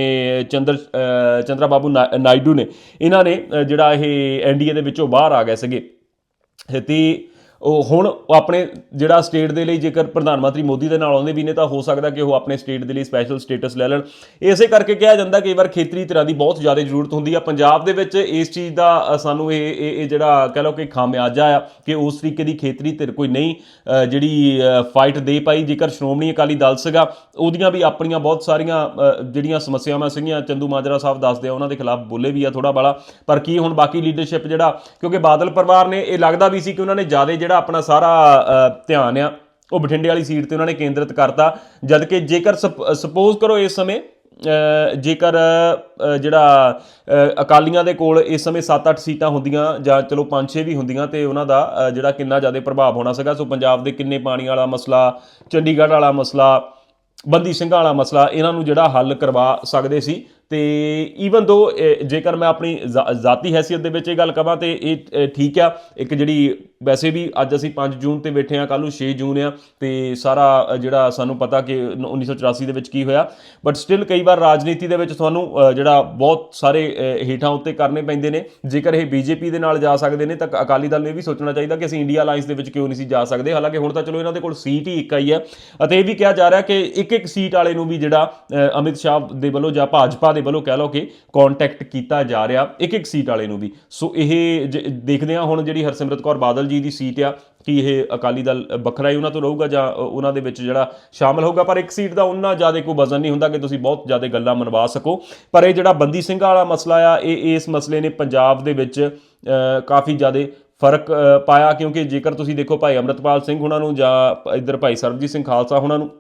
ਚੰਦਰ ਅ, ਚੰਦਰਾ ਬਾਬੂ ਨਾ- ਨਾਇਡੂ ਨੇ ਇਹਨਾਂ ਨੇ ਜਿਹੜਾ ਇਹ ਐਨਡੀਏ ਦੇ ਵਿੱਚੋਂ ਬਾਹਰ ਆ ਗਏ ਸੀਗੇ। ਤੇ ਉਹ ਹੁਣ ਉਹ ਆਪਣੇ ਜਿਹੜਾ ਸਟੇਟ ਦੇ ਲਈ ਜੇਕਰ ਪ੍ਰਧਾਨ ਮੰਤਰੀ ਮੋਦੀ ਦੇ ਨਾਲ ਆਉਂਦੇ ਵੀ ਨੇ ਤਾਂ ਹੋ ਸਕਦਾ ਕਿ ਉਹ ਆਪਣੇ ਸਟੇਟ ਦੇ ਲਈ ਸਪੈਸ਼ਲ ਸਟੇਟਸ ਲੈ ਲੈਣ। ਇਸੇ ਕਰਕੇ ਕਿਹਾ ਜਾਂਦਾ ਕਈ ਵਾਰ ਖੇਤਰੀ ਤਰ੍ਹਾਂ ਦੀ ਬਹੁਤ ਜ਼ਿਆਦਾ ਜ਼ਰੂਰਤ ਹੁੰਦੀ ਆ। ਪੰਜਾਬ ਦੇ ਵਿੱਚ ਇਸ ਚੀਜ਼ ਦਾ ਸਾਨੂੰ ਇਹ ਇਹ ਇਹ ਜਿਹੜਾ ਕਹਿ ਲਓ ਕਿ ਖਾਮਿਆਜਾ ਆ ਕਿ ਉਸ ਤਰੀਕੇ ਦੀ ਖੇਤਰੀ ਧਿਰ ਕੋਈ ਨਹੀਂ ਜਿਹੜੀ ਫਾਈਟ ਦੇ ਪਾਈ। ਜੇਕਰ ਸ਼੍ਰੋਮਣੀ ਅਕਾਲੀ ਦਲ ਸੀਗਾ, ਉਹਦੀਆਂ ਵੀ ਆਪਣੀਆਂ ਬਹੁਤ ਸਾਰੀਆਂ ਜਿਹੜੀਆਂ ਸਮੱਸਿਆਵਾਂ ਸੀਗੀਆਂ। ਚੰਦੂ ਮਾਜਰਾ ਸਾਹਿਬ ਦੱਸਦੇ ਆ, ਉਹਨਾਂ ਦੇ ਖਿਲਾਫ ਬੋਲੇ ਵੀ ਆ ਥੋੜਾ ਬਾਲਾ ਪਰ ਕੀ ਹੁਣ ਬਾਕੀ ਲੀਡਰਸ਼ਿਪ ਜਿਹੜਾ, ਕਿਉਂਕਿ ਬਾਦਲ ਪਰਿਵਾਰ ਨੇ, ਇਹ ਲੱਗਦਾ ਵੀ ਸੀ ਕਿ ਉਹਨਾਂ ਨੇ ਜ਼ਿਆਦਾ ਜਿਹੜਾ ਆਪਣਾ ਸਾਰਾ ਧਿਆਨ ਆ, ਉਹ ਬਠਿੰਡੇ ਵਾਲੀ ਸੀਟ ਤੇ ਉਹਨਾਂ ਨੇ ਕੇਂਦਰਿਤ ਕਰਤਾ। ਜਦ ਕਿ ਜੇਕਰ ਸਪੋਜ਼ ਕਰੋ ਇਸ ਸਮੇਂ ਜੇਕਰ ਜਿਹੜਾ ਅਕਾਲੀਆਂ ਦੇ ਕੋਲ ਇਸ ਸਮੇਂ 7-8 ਸੀਟਾਂ ਹੁੰਦੀਆਂ ਜਾਂ ਚਲੋ 5-6 ਵੀ ਹੁੰਦੀਆਂ ਤੇ ਉਹਨਾਂ ਦਾ ਜਿਹੜਾ ਕਿੰਨਾ ਜ਼ਿਆਦਾ ਪ੍ਰਭਾਵ ਹੋਣਾ ਸੀਗਾ। ਸੋ ਪੰਜਾਬ ਦੇ ਕਿੰਨੇ ਪਾਣੀ ਵਾਲਾ ਮਸਲਾ, ਚੰਡੀਗੜ੍ਹ ਵਾਲਾ ਮਸਲਾ, ਬੰਦੀ ਸਿੰਘਾਂ ਵਾਲਾ ਮਸਲਾ, ਇਹਨਾਂ ਨੂੰ ਜਿਹੜਾ ਹੱਲ ਕਰਵਾ ਸਕਦੇ ਸੀ। ਤੇ ਈਵਨ ਦੋ ਜੇਕਰ ਮੈਂ ਆਪਣੀ ਜ਼ਾ- ਜ਼ਾਤੀ ਹੈਸੀਅਤ ਦੇ ਵਿੱਚ ਇਹ ਗੱਲ ਕਹਾਂ ਤੇ ਇਹ ਠੀਕ ਆ। ਇੱਕ ਜਿਹੜੀ ਵੈਸੇ ਵੀ ਅੱਜ ਅਸੀਂ 5 ਜੂਨ ਤੇ ਬੈਠੇ ਆ ਕੱਲ ਨੂੰ 6 ਜੂਨ ਆ ਤੇ ਸਾਰਾ ਜਿਹੜਾ ਸਾਨੂੰ ਪਤਾ ਕਿ 1984 ਦੇ ਵਿੱਚ ਕੀ ਹੋਇਆ। ਬਟ ਸਟਿਲ ਕਈ ਵਾਰ ਰਾਜਨੀਤੀ ਦੇ ਵਿੱਚ ਤੁਹਾਨੂੰ ਜਿਹੜਾ ਬਹੁਤ ਸਾਰੇ ਅ, ਹੇਠਾਂ ਉੱਤੇ ਕਰਨੇ ਪੈਂਦੇ ਨੇ। ਜੇਕਰ ਇਹ ਬੀਜੇਪੀ ਦੇ ਨਾਲ ਜਾ ਸਕਦੇ ਨੇ ਤਾਂ ਅਕਾਲੀ ਦਲ ਨੂੰ ਇਹ ਵੀ ਸੋਚਣਾ ਚਾਹੀਦਾ ਕਿ ਅਸੀਂ ਇੰਡੀਆ ਅਲਾਈਅੰਸ ਦੇ ਵਿੱਚ ਕਿਉਂ ਨਹੀਂ ਸੀ ਜਾ ਸਕਦੇ। ਹਾਲਾਂਕਿ ਹੁਣ ਤਾਂ ਚਲੋ ਇਹਨਾਂ ਦੇ ਕੋਲ ਸੀਟ ਹੀ ਇੱਕ ਆਈ ਹੈ। ਅਤੇ ਇਹ ਵੀ ਕਿਹਾ ਜਾ ਰਿਹਾ ਕਿ ਇੱਕ ਇੱਕ ਸੀਟ ਵਾਲੇ ਨੂੰ ਵੀ ਜਿਹੜਾ ਅਮਿਤ ਸ਼ਾਹ ਦੇ ਵੱਲੋਂ ਜਾਂ ਭਾਜਪਾ ਦੇ ਵੱਲੋਂ ਕਹਿ ਲਓ ਕਿ ਕੰਟੈਕਟ ਕੀਤਾ ਜਾ ਰਿਹਾ। ਇੱਕ ਇੱਕ ਸੀਟ ਵਾਲੇ ਨੂੰ ਵੀ। ਸੋ ਇਹ ਜ- ਦੇਖਦੇ ਹਾਂ ਹੁਣ ਜਿਹੜੀ ਹਰਸਿਮਰਤ ਕੌਰ ਬਾਦਲ ਜੀ ਦੀ ਸੀਟ ਆ ਕਿ ਇਹ ਅਕਾਲੀ ਦਲ ਵੱਖਰਾ ਹੀ ਉਹਨਾਂ ਤੋਂ ਰਹੂਗਾ ਜਾਂ ਉਹਨਾਂ ਦੇ ਵਿੱਚ ਜਿਹੜਾ ਸ਼ਾਮਲ ਹੋਊਗਾ। ਪਰ ਇੱਕ ਸੀਟ ਦਾ ਉਹਨਾਂ ਜ਼ਿਆਦਾ ਕੋਈ ਵਜ਼ਨ ਨਹੀਂ ਹੁੰਦਾ ਕਿ ਤੁਸੀਂ ਬਹੁਤ ਜ਼ਿਆਦਾ ਗੱਲਾਂ ਮਨਵਾ ਸਕੋ। ਪਰ ਇਹ ਜਿਹੜਾ ਬੰਦੀ ਸਿੰਘਾਂ ਵਾਲਾ ਮਸਲਾ ਆ, ਇਹ ਇਸ ਮਸਲੇ ਨੇ ਪੰਜਾਬ ਦੇ ਵਿੱਚ ਕਾਫੀ ਜ਼ਿਆਦਾ ਫ਼ਰਕ ਪਾਇਆ। ਕਿਉਂਕਿ ਜੇਕਰ ਤੁਸੀਂ ਦੇਖੋ ਭਾਈ ਅਮਰਤਪਾਲ ਸਿੰਘ ਉਹਨਾਂ ਨੂੰ ਜਾਂ ਇੱਧਰ ਭਾਈ ਸਰਬਜੀਤ ਸਿੰਘ ਖਾਲਸਾ ਉਹਨਾਂ ਨੂੰ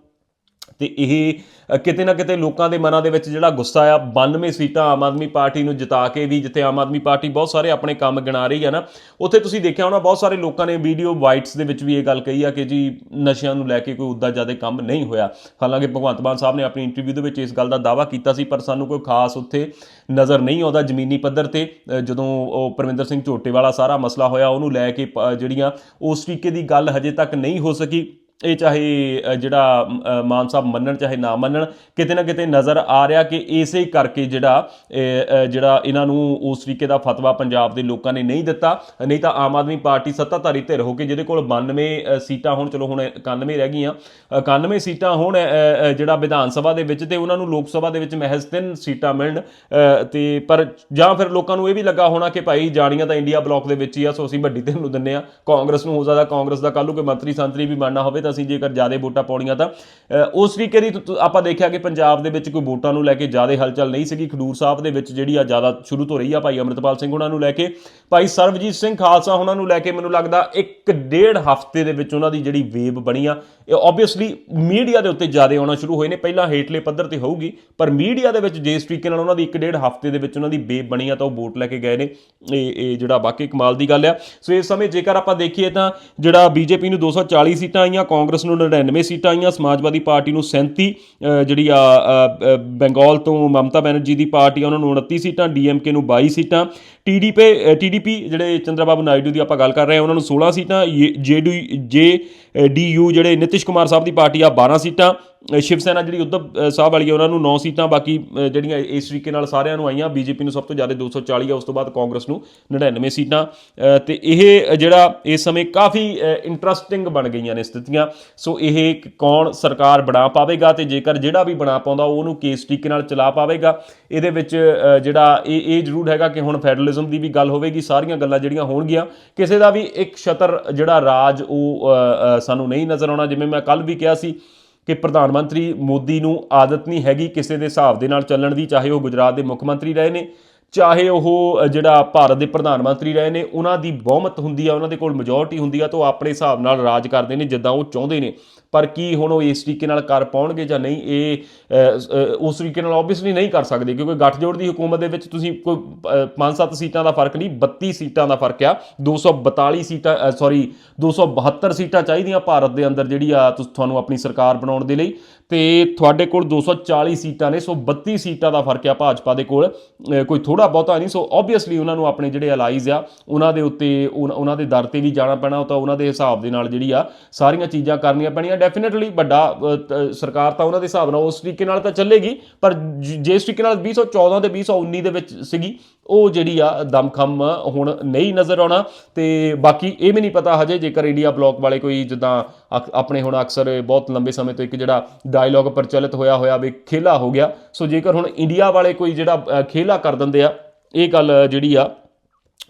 ਤੇ ਇਹ ਕਿਤੇ ਨਾ ਕਿਤੇ ਲੋਕਾਂ ਦੇ ਮਨਾਂ ਦੇ ਵਿੱਚ ਜਿਹੜਾ ਗੁੱਸਾ ਆ 92 ਸੀਟਾਂ ਆਮ ਆਦਮੀ ਪਾਰਟੀ ਨੂੰ ਜਿਤਾ ਕੇ ਵੀ, ਜਿੱਥੇ ਆਮ ਆਦਮੀ ਪਾਰਟੀ ਬਹੁਤ ਸਾਰੇ ਆਪਣੇ ਕੰਮ ਗਿਣਾ ਰਹੀ ਹੈ ਨਾ, ਉੱਥੇ ਤੁਸੀਂ ਦੇਖਿਆ ਹੋਣਾ ਬਹੁਤ ਸਾਰੇ ਲੋਕਾਂ ਨੇ ਵੀਡੀਓ ਵਾਈਟਸ ਦੇ ਵਿੱਚ ਵੀ ਇਹ ਗੱਲ ਕਹੀ ਆ ਕਿ ਜੀ ਨਸ਼ਿਆਂ ਨੂੰ ਲੈ ਕੇ ਕੋਈ ਉੱਦਾਂ ਜ਼ਿਆਦਾ ਕੰਮ ਨਹੀਂ ਹੋਇਆ। ਹਾਲਾਂਕਿ ਭਗਵੰਤ ਮਾਨ ਸਾਹਿਬ ਨੇ ਆਪਣੀ ਇੰਟਰਵਿਊ ਦੇ ਵਿੱਚ ਇਸ ਗੱਲ ਦਾ ਦਾਅਵਾ ਕੀਤਾ ਸੀ, ਪਰ ਸਾਨੂੰ ਕੋਈ ਖਾਸ ਉੱਥੇ ਨਜ਼ਰ ਨਹੀਂ ਆਉਂਦਾ ਜ਼ਮੀਨੀ ਪੱਧਰ ਤੇ ਜਦੋਂ ਉਹ ਪਰਮਿੰਦਰ ਸਿੰਘ ਝੋਟੇ ਵਾਲਾ ਸਾਰਾ ਮਸਲਾ ਹੋਇਆ, ਉਹਨੂੰ ਲੈ ਕੇ ਪ- ਜਿਹੜੀਆਂ ਉਸ ਤਰੀਕੇ ਦੀ ਗੱਲ ਹਜੇ ਤੱਕ ਨਹੀਂ ਹੋ ਸਕੀ। ਇਹ ਚਾਹੇ ਜਿਹੜਾ ਮਾਨ ਸਾਹਿਬ ਮੰਨਣ ਚਾਹੇ ਨਾ ਮੰਨਣ ਕਿਤੇ ਨਾ ਕਿਤੇ ਨਜ਼ਰ ਆ ਰਿਹਾ ਕਿ ਇਸੇ ਕਰਕੇ ਜਿਹੜਾ ਜਿਹੜਾ ਇਹਨਾਂ ਨੂੰ ਉਸ ਤਰੀਕੇ ਦਾ ਫਤਵਾ ਪੰਜਾਬ ਦੇ ਲੋਕਾਂ ਨੇ ਨਹੀਂ ਦਿੱਤਾ। ਨਹੀਂ ਤਾਂ ਆਮ ਆਦਮੀ ਪਾਰਟੀ ਸੱਤਾਧਾਰੀ ਧਿਰ ਹੋ ਕੇ ਜਿਹਦੇ ਕੋਲ 92 ਸੀਟਾਂ ਹੁਣ ਚਲੋ ਹੁਣ 91 ਰਹਿ ਗਈਆਂ 91 ਸੀਟਾਂ ਹੁਣ ਜਿਹੜਾ ਵਿਧਾਨ ਸਭਾ ਦੇ ਵਿੱਚ ਤੇ ਉਹਨਾਂ ਨੂੰ ਲੋਕ ਸਭਾ ਦੇ ਵਿੱਚ ਮਹਿਜ਼ ਤਿੰਨ ਸੀਟਾਂ ਮਿਲਣ ਅ, ਤੇ ਪਰ ਜਾਂ ਫਿਰ ਲੋਕਾਂ ਨੂੰ ਇਹ ਵੀ ਲੱਗਾ ਹੋਣਾ ਕਿ ਭਾਈ ਜਾਣੀਆਂ ਤਾਂ ਇੰਡੀਆ ਬਲਾਕ ਦੇ ਵਿੱਚ ਹੀ ਆ ਸੋ ਅਸੀਂ ਵੱਡੀ ਧਿਰ ਨੂੰ ਦਿੰਨੇ ਆ ਕਾਂਗਰਸ ਨੂੰ ਹੋ ਸਕਦਾ ਕਾਂਗਰਸ ਦਾ ਕੱਲ੍ਹ ਨੂੰ ਕੋਈ ਮੰਤਰੀ ਸੰਤਰੀ ਵੀ ਬਣਨਾ ਹੋਵੇ ਤਾਂ ਅਸੀਂ ਜੇਕਰ ਜ਼ਿਆਦਾ ਵੋਟਾਂ ਪਾਉਣੀਆਂ ਤਾਂ ਉਸ ਤਰੀਕੇ ਦੀ ਆਪਾਂ ਦੇਖਿਆ ਕਿ ਪੰਜਾਬ ਦੇ ਵਿੱਚ ਕੋਈ ਵੋਟਾਂ ਨੂੰ ਲੈ ਕੇ ਜ਼ਿਆਦਾ ਹਲਚਲ ਨਹੀਂ ਸੀਗੀ। ਖਡੂਰ ਸਾਹਿਬ ਦੇ ਵਿੱਚ ਜਿਹੜੀ ਆ ਜ਼ਿਆਦਾ ਸ਼ੁਰੂ ਤੋਂ ਰਹੀ ਆ ਭਾਈ ਅਮਰਿਤਪਾਲ ਸਿੰਘ ਉਹਨਾਂ ਨੂੰ ਲੈ ਕੇ, ਭਾਈ ਸਰਬਜੀਤ ਸਿੰਘ ਖਾਲਸਾ ਉਹਨਾਂ ਨੂੰ ਲੈ ਕੇ ਮੈਨੂੰ ਲੱਗਦਾ ਇੱਕ ਡੇਢ ਹਫ਼ਤੇ ਦੇ ਵਿੱਚ ਉਹਨਾਂ ਦੀ ਜਿਹੜੀ ਵੇਵ ਬਣੀ ਆ, ਇਹ ਆਬਵੀਅਸਲੀ ਮੀਡੀਆ ਦੇ ਉੱਤੇ ਜ਼ਿਆਦਾ ਆਉਣਾ ਸ਼ੁਰੂ ਹੋਏ ਨੇ। ਪਹਿਲਾਂ ਹੇਠਲੇ ਪੱਧਰ ਤੇ ਹੋਊਗੀ, ਪਰ ਮੀਡੀਆ ਦੇ ਵਿੱਚ ਜਿਸ ਤਰੀਕੇ ਨਾਲ ਉਹਨਾਂ ਦੀ ਇੱਕ ਡੇਢ ਹਫ਼ਤੇ ਦੇ ਵਿੱਚ ਉਹਨਾਂ ਦੀ ਵੇਵ ਬਣੀ ਆ ਤਾਂ ਉਹ ਵੋਟ ਲੈ ਕੇ ਗਏ ਨੇ। ਇਹ ਇਹ ਜਿਹੜਾ ਬਾਕੀ ਕਮਾਲ ਦੀ ਗੱਲ ਆ। ਸੋ ਇਸ ਸਮੇਂ ਜੇਕਰ ਆਪਾਂ ਦੇਖੀਏ ਤਾਂ ਜਿਹੜਾ ਬੀਜੇਪੀ ਨੂੰ 240 ਸੀਟਾਂ ਆਈਆਂ ਕਾਂਗਰਸ ਨੂੰ 99 ਸੀਟਾਂ ਆਈਆਂ, ਸਮਾਜਵਾਦੀ ਪਾਰਟੀ ਨੂੰ 37 ਜਿਹੜੀ ਆ ਬੰਗਾਲ ਤੋਂ ਮਮਤਾ ਬੈਨਰਜੀ ਦੀ ਪਾਰਟੀ ਆ, ਉਹਨਾਂ ਨੂੰ 29 ਸੀਟਾਂ, ਡੀਐਮਕੇ ਨੂੰ 22 ਸੀਟਾਂ ਟੀਡੀਪੀ ਟੀਡੀਪੀ ਜਿਹੜੇ ਚੰਦਰਬਾਬੂ ਨਾਇਡੂ ਦੀ ਆਪਾਂ ਗੱਲ ਕਰ ਰਹੇ ਹਾਂ ਉਹਨਾਂ ਨੂੰ 16 ਸੀਟਾਂ ਜੇਡੀ ਜੇ ਡੀਯੂ ਜਿਹੜੇ ਨਿਤਿਸ਼ ਕੁਮਾਰ ਸਾਹਿਬ ਦੀ ਪਾਰਟੀ ਆ 12 ਸੀਟਾਂ ਸ਼ਿਵ ਸੈਨਾ ਜਿਹੜੀ ਉद्धਵ ਸਾਹਿਬ ਵਾਲੀ ਆ ਉਹਨਾਂ ਨੂੰ 9 ਸੀਟਾਂ ਬਾਕੀ ਜਿਹੜੀਆਂ ਇਸ ਤਰੀਕੇ ਨਾਲ ਸਾਰਿਆਂ ਨੂੰ ਆਈਆਂ ਬੀਜੇਪੀ ਨੂੰ ਸਭ ਤੋਂ ਜ਼ਿਆਦਾ 240 ਆ ਉਸ ਤੋਂ ਬਾਅਦ ਕਾਂਗਰਸ ਨੂੰ 99 ਸੀਟਾਂ ਅ, ਤੇ ਇਹ ਜਿਹੜਾ ਇਸ ਸਮੇਂ ਕਾਫੀ ਇੰਟਰਸਟਿੰਗ ਬਣ ਗਈਆਂ ਨੇ ਸਥਿਤੀਆਂ ਸੋ ਇਹ ਕੌਣ ਸਰਕਾਰ ਬਣਾ ਪਾਵੇਗਾ ਤੇ ਜੇਕਰ ਜਿਹੜਾ ਵੀ ਬਣਾ ਪਾਉਂਦਾ ਉਹਨੂੰ ਕਿਸ ਤਰੀਕੇ ਨਾਲ ਚਲਾ ਪਾਵੇਗਾ ਇਹਦੇ ਵਿੱਚ ਜਿਹੜਾ ਇਹ ਇਹ ਜ਼ਰੂਰ ਹੈਗਾ ਕਿ ਹੁਣ ਫੈਡਰਲ ਫੈਡਰਲਿਜ਼ਮ ਦੀ ਵੀ ਗੱਲ ਹੋਵੇਗੀ ਸਾਰੀਆਂ ਗੱਲਾਂ ਜਿਹੜੀਆਂ ਹੋਣਗੀਆਂ ਕਿਸੇ ਦਾ ਵੀ ਇੱਕ ਛਤਰ ਜਿਹੜਾ ਰਾਜ ਉਹ ਅ, ਸਾਨੂੰ ਨਹੀਂ ਨਜ਼ਰ ਆਉਣਾ ਜਿਵੇਂ ਮੈਂ ਕੱਲ ਵੀ ਕਿਹਾ ਸੀ ਕਿ ਪ੍ਰਧਾਨ ਮੰਤਰੀ ਮੋਦੀ ਨੂੰ ਆਦਤ ਨਹੀਂ ਹੈਗੀ ਕਿਸੇ ਦੇ ਹਿਸਾਬ ਦੇ ਨਾਲ ਚੱਲਣ ਦੀ ਚਾਹੇ ਉਹ ਗੁਜਰਾਤ ਦੇ ਮੁੱਖ ਮੰਤਰੀ ਰਹੇ ਨੇ ਚਾਹੇ ਉਹ ਜਿਹੜਾ ਭਾਰਤ ਦੇ ਪ੍ਰਧਾਨ ਮੰਤਰੀ ਰਹੇ ਨੇ, ਉਹਨਾਂ ਦੀ ਬਹੁਮਤ ਹੁੰਦੀ ਆ, ਉਹਨਾਂ ਦੇ ਕੋਲ ਮੈਜੋਰਟੀ ਹੁੰਦੀ ਆ, ਤਾਂ ਉਹ ਆਪਣੇ ਹਿਸਾਬ ਨਾਲ ਰਾਜ ਕਰਦੇ ਨੇ ਜਿੱਦਾਂ ਉਹ ਚਾਹੁੰਦੇ ਨੇ। ਪਰ ਕੀ ਹੁਣ ਉਹ ਇਸ ਤਰੀਕੇ ਨਾਲ ਕਰ ਪਾਉਣਗੇ ਜਾਂ ਨਹੀਂ, ਇਹ ਉਸ ਤਰੀਕੇ ਨਾਲ ਆਬਵੀਅਸਲੀ ਨਹੀਂ ਕਰ ਸਕਦੇ, ਕਿਉਂਕਿ ਗੱਠਜੋੜ ਦੀ ਹਕੂਮਤ ਦੇ ਵਿੱਚ ਤੁਸੀਂ ਕੋਈ 5-7 ਸੀਟਾਂ ਦਾ ਫ਼ਰਕ ਨਹੀਂ 32 ਸੀਟਾਂ ਦਾ ਫ਼ਰਕ ਆ। 242 ਸੀਟਾਂ ਸੌਰੀ 272 ਸੀਟਾਂ ਚਾਹੀਦੀਆਂ ਭਾਰਤ ਦੇ ਅੰਦਰ ਜਿਹੜੀ ਆ ਤੁਹਾਨੂੰ ਆਪਣੀ ਸਰਕਾਰ ਬਣਾਉਣ ਦੇ ਲਈ। ਤੇ ਤੁਹਾਡੇ ਕੋਲ 240 ਸੀਟਾਂ ਨੇ, ਸੋ 32 ਸੀਟਾਂ ਦਾ ਫ਼ਰਕ ਆ ਭਾਜਪਾ ਦੇ ਕੋਲ। ਕੋਈ ਥੋੜਾ ਬਹੁਤਾ ਨਹੀਂ, ਸੋ ਆਬਵੀਅਸਲੀ ਉਹਨਾਂ ਨੂੰ ਆਪਣੇ ਜਿਹੜੇ ਅਲਾਈਜ਼ ਆ, ਉਹਨਾਂ ਦੇ ਉੱਤੇ, ਉਨ- ਉਹਨਾਂ ਦੇ ਦਰ ਤੇ ਵੀ ਜਾਣਾ ਪੈਣਾ, ਉਹ ਤਾਂ ਉਹਨਾਂ ਦੇ ਹਿਸਾਬ ਦੇ ਨਾਲ ਜਿਹੜੀ ਆ, ਸਾਰੀਆਂ ਚੀਜ਼ਾਂ ਕਰਨੀਆਂ ਪੈਣੀਆਂ। ਡੈਫੀਨਿਟਲੀ ਵੱਡਾ ਸਰਕਾਰ ਤਾਂ ਉਹਨਾਂ ਦੇ ਹਿਸਾਬ ਨਾਲ ਉਸ ਤਰੀਕੇ ਨਾਲ ਤਾਂ ਚੱਲੇਗੀ, ਪਰ ਜਿਸ ਤਰੀਕੇ ਨਾਲ 2014 ਤੇ 2019 ਦੇ ਵਿੱਚ ਸੀਗੀ ਉਹ ਜਿਹੜੀ ਆ ਦਮਖਮ ਹੁਣ ਨਹੀਂ ਨਜ਼ਰ ਆਉਣਾ ਤੇ ਬਾਕੀ ਇਹ ਵੀ ਨਹੀਂ ਪਤਾ ਹਜੇ ਜੇਕਰ ਇੰਡੀਆ ਬਲੌਕ ਵਾਲੇ ਕੋਈ ਜਿੱਦਾਂ ਅਕ- ਆਪਣੇ ਹੁਣ ਅਕਸਰ ਬਹੁਤ ਲੰਬੇ ਸਮੇਂ ਤੋਂ ਇੱਕ ਜਿਹੜਾ ਡਾਇਲੌਗ ਪ੍ਰਚਲਿਤ ਹੋਇਆ ਹੋਇਆ ਵੀ ਖੇਲਾ ਹੋ ਗਿਆ। ਸੋ ਜੇਕਰ ਹੁਣ ਇੰਡੀਆ ਵਾਲੇ ਕੋਈ ਜਿਹੜਾ ਖੇਲਾ ਕਰ ਦਿੰਦੇ ਆ ਇਹ ਗੱਲ ਜਿਹੜੀ ਆ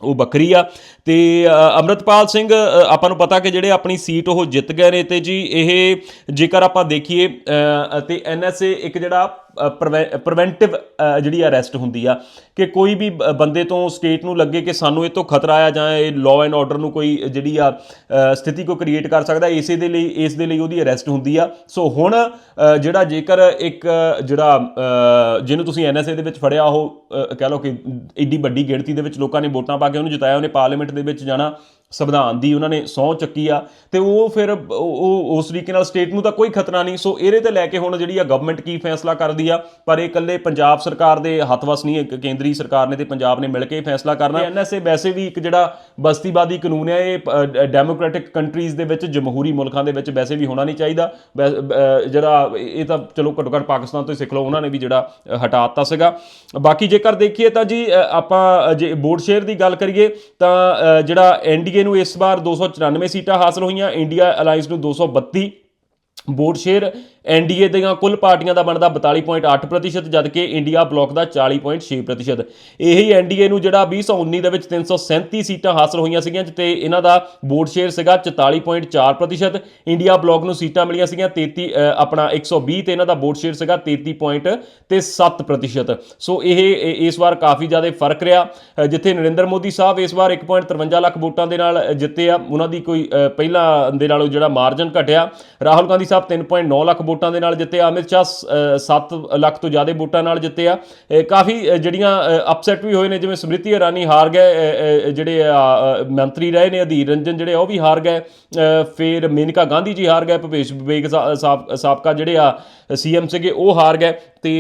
ਉਹ ਵੱਖਰੀ ਆ। ਤੇ ਅ, ਅੰਮ੍ਰਿਤਪਾਲ ਸਿੰਘ ਆਪਾਂ ਨੂੰ ਪਤਾ ਕਿ ਜਿਹੜੇ ਆਪਣੀ ਸੀਟ ਉਹ ਜਿੱਤ ਗਏ ਨੇ ਤੇ ਜੀ ਇਹ ਜੇਕਰ ਆਪਾਂ ਦੇਖੀਏ ਅ, ਤੇ ਐਨਐਸਏ ਇੱਕ ਜਿਹੜਾ ਪ੍ਰੀਵੈਂਟਿਵ ਜਿਹੜੀ ਅਰੈਸਟ ਹੁੰਦੀ ਆ, ਕਿ ਕੋਈ ਵੀ ਬੰਦੇ ਤੋਂ ਸਟੇਟ ਨੂੰ ਲੱਗੇ ਕਿ ਸਾਨੂੰ ਇਹ ਤੋਂ ਖਤਰਾ ਆ ਜਾਂ ਇਹ ਲਾਅ ਐਂਡ ਆਰਡਰ ਨੂੰ ਕੋਈ ਜਿਹੜੀ ਆ ਸਥਿਤੀ ਕੋ ਕ੍ਰੀਏਟ ਕਰ ਸਕਦਾ, ਇਸੇ ਦੇ ਲਈ, ਇਸ ਦੇ ਲਈ ਉਹਦੀ ਅਰੈਸਟ ਹੁੰਦੀ ਆ। ਸੋ ਹੁਣ ਜਿਹੜਾ ਜੇਕਰ ਇੱਕ, ਜਿਹੜਾ ਜਿਹਨੂੰ ਤੁਸੀਂ ਐਨਐਸਏ ਦੇ ਵਿੱਚ ਫੜਿਆ, ਉਹ ਕਹਿ ਲਓ ਕਿ ਏਡੀ ਵੱਡੀ ਗਿਣਤੀ ਦੇ ਵਿੱਚ ਲੋਕਾਂ ਨੇ ਵੋਟਾਂ ਪਾ ਕੇ ਉਹਨੂੰ ਜਿਤਾਇਆ, ਉਹਨੇ ਪਾਰਲੀਮੈਂਟ ਦੇ ਵਿੱਚ ਜਾਣਾ ਸੰਵਿਧਾਨ ਦੀ ਉਹਨਾਂ ਨੇ ਸਹੁੰ ਚੱਕੀ ਆ ਤੇ ਉਹ ਫਿਰ ਉਹ ਉਸ ਤਰੀਕੇ ਨਾਲ ਸਟੇਟ ਨੂੰ ਤਾਂ ਕੋਈ ਖਤਰਾ ਨਹੀਂ ਸੋ ਇਹਦੇ ਤੇ ਲੈ ਕੇ ਹੁਣ ਜਿਹੜੀ ਆ ਗਵਰਨਮੈਂਟ ਕੀ ਫੈਸਲਾ ਕਰਦੀ ਆ ਪਰ ਇਹ ਇਕੱਲੇ ਪੰਜਾਬ ਸਰਕਾਰ ਦੇ ਹੱਥ ਵਸ ਨਹੀਂ ਇੱਕ ਕੇਂਦਰੀ ਸਰਕਾਰ ਨੇ ਤੇ ਪੰਜਾਬ ਨੇ ਮਿਲ ਕੇ ਫੈਸਲਾ ਕਰਨਾ। ਐਨਐਸਏ ਵੈਸੇ ਵੀ ਇੱਕ ਜਿਹੜਾ ਬਸਤੀਵਾਦੀ ਕਾਨੂੰਨ ਹੈ ਇਹ ਡੈਮੋਕ੍ਰੈਟਿਕ ਕੰਟਰੀਜ਼ ਦੇ ਵਿੱਚ ਜਮਹੂਰੀ ਮੁਲਕਾਂ ਦੇ ਵਿੱਚ ਵੈਸੇ ਵੀ ਹੋਣਾ ਨਹੀਂ ਚਾਹੀਦਾ। ਵੈ- ਜਿਹੜਾ ਇਹ ਤਾਂ ਚਲੋ ਘੱਟੋ ਘੱਟ ਪਾਕਿਸਤਾਨ ਤੋਂ ਹੀ ਸਿੱਖ ਲਓ ਉਹਨਾਂ ਨੇ ਵੀ ਜਿਹੜਾ ਅ, ਹਟਾ ਦਿੱਤਾ ਸੀਗਾ। ਬਾਕੀ ਜੇਕਰ ਦੇਖੀਏ ਤਾਂ ਜੀ ਆਪਾਂ ਜੇ ਬੋਰਡ ਸ਼ੇਅਰ ਦੀ ਗੱਲ ਕਰੀਏ ਤਾਂ ਅ, ਜਿਹੜਾ ਐਨਡੀਏ ਨੂੰ ਇਸ ਵਾਰ 294 ਸੀਟਾਂ ਹਾਸਲ ਹੋਈਆਂ ਇੰਡੀਆ ਅਲਾਈਅੰਸ ਨੂੰ 232 ਵੋਟ ਸ਼ੇਅਰ ਐਨਡੀਏ ਦੀਆਂ ਕੁੱਲ ਪਾਰਟੀਆਂ ਦਾ ਬਣਦਾ 42.8% ਜਦਕਿ ਇੰਡੀਆ ਬਲਾਕ ਦਾ 40.6% ਇਹੀ ਐਨਡੀਏ ਨੂੰ ਜਿਹੜਾ 2019 ਦੇ ਵਿੱਚ 337 ਸੀਟਾਂ ਹਾਸਲ ਹੋਈਆਂ ਸੀਗੀਆਂ ਤੇ ਇਹਨਾਂ ਦਾ ਵੋਟ ਸ਼ੇਅਰ ਸੀਗਾ 44.4% ਇੰਡੀਆ ਬਲਾਕ ਨੂੰ ਸੀਟਾਂ ਮਿਲੀਆਂ ਸੀਗੀਆਂ 33 ਅ, ਆਪਣਾ 120 ਤੇ ਇਹਨਾਂ ਦਾ ਵੋਟ ਸ਼ੇਅਰ ਸੀਗਾ 33.7% ਸੋ ਇਹ ਇਸ ਵਾਰ ਕਾਫੀ ਜ਼ਿਆਦਾ ਫ਼ਰਕ ਰਿਹਾ। ਜਿੱਥੇ ਨਰਿੰਦਰ ਮੋਦੀ ਸਾਹਿਬ ਇਸ ਵਾਰ 1.53 ਲੱਖ ਵੋਟਾਂ ਦੇ ਨਾਲ ਜਿੱਤੇ ਆ ਉਹਨਾਂ ਦੀ ਕੋਈ ਪਹਿਲਾਂ ਦੇ ਨਾਲੋਂ ਜਿਹੜਾ ਮਾਰਜਨ ਘਟਿਆ। ਰਾਹੁਲ ਗਾਂਧੀ ਸਾਹਿਬ 3.9 ਲੱਖ ਵੋਟਾਂ ਦੇ ਨਾਲ ਜਿੱਤੇ ਆ ਅਮਿਤ ਸ਼ਾਹ 7 ਲੱਖ ਤੋਂ ਜ਼ਿਆਦਾ ਵੋਟਾਂ ਨਾਲ ਜਿੱਤੇ ਆ। ਕਾਫੀ ਜਿਹੜੀਆਂ ਅਪਸੈਟ ਵੀ ਹੋਏ ਨੇ ਜਿਵੇਂ ਸਮ੍ਰਿਤੀ ਇਰਾਨੀ ਹਾਰ ਗਏ ਜਿਹੜੇ ਆ, ਮੰਤਰੀ ਰਹੇ ਨੇ ਅਧੀਰ ਰੰਜਨ ਜਿਹੜੇ ਆ ਉਹ ਵੀ ਹਾਰ ਗਏ। ਫਿਰ ਮੇਨਕਾ ਗਾਂਧੀ ਜੀ ਹਾਰ ਗਏ ਭੁਪੇਸ਼ ਬੇਗ ਸਾਬਕਾ ਜਿਹੜੇ ਆ ਸੀਐਮ ਸੀਗੇ ਉਹ ਹਾਰ ਗਏ। ਤੇ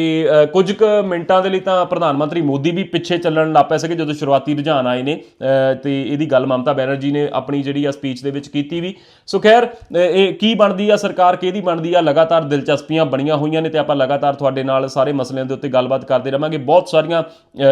ਕੁਝ ਕੁ ਮਿੰਟਾਂ ਦੇ ਲਈ ਤਾਂ ਪ੍ਰਧਾਨ ਮੰਤਰੀ ਮੋਦੀ ਵੀ ਪਿੱਛੇ ਚੱਲਣ ਲੱਗ ਪਏ ਸੀਗੇ ਜਦੋਂ ਸ਼ੁਰੂਆਤੀ ਰੁਝਾਨ ਆਏ ਨੇ। ਅ, ਤੇ ਇਹਦੀ ਗੱਲ ਮਮਤਾ ਬੈਨਰਜੀ ਨੇ ਆਪਣੀ ਜਿਹੜੀ ਆ ਸਪੀਚ ਦੇ ਵਿੱਚ ਕੀਤੀ ਵੀ। ਸੋ ਖੈਰ ਇਹ ਕੀ ਬਣਦੀ ਆ ਸਰਕਾਰ ਕਿਹਦੀ ਬਣਦੀ ਆ? ਲਗਾਤਾਰ ਦਿਲਚਸਪੀਆਂ ਬਣੀਆਂ ਹੋਈਆਂ ਨੇ ਤੇ ਆਪਾਂ ਲਗਾਤਾਰ ਤੁਹਾਡੇ ਨਾਲ ਸਾਰੇ ਮਸਲਿਆਂ ਦੇ ਉੱਤੇ ਗੱਲਬਾਤ ਕਰਦੇ ਰਵਾਂਗੇ। ਬਹੁਤ ਸਾਰੀਆਂ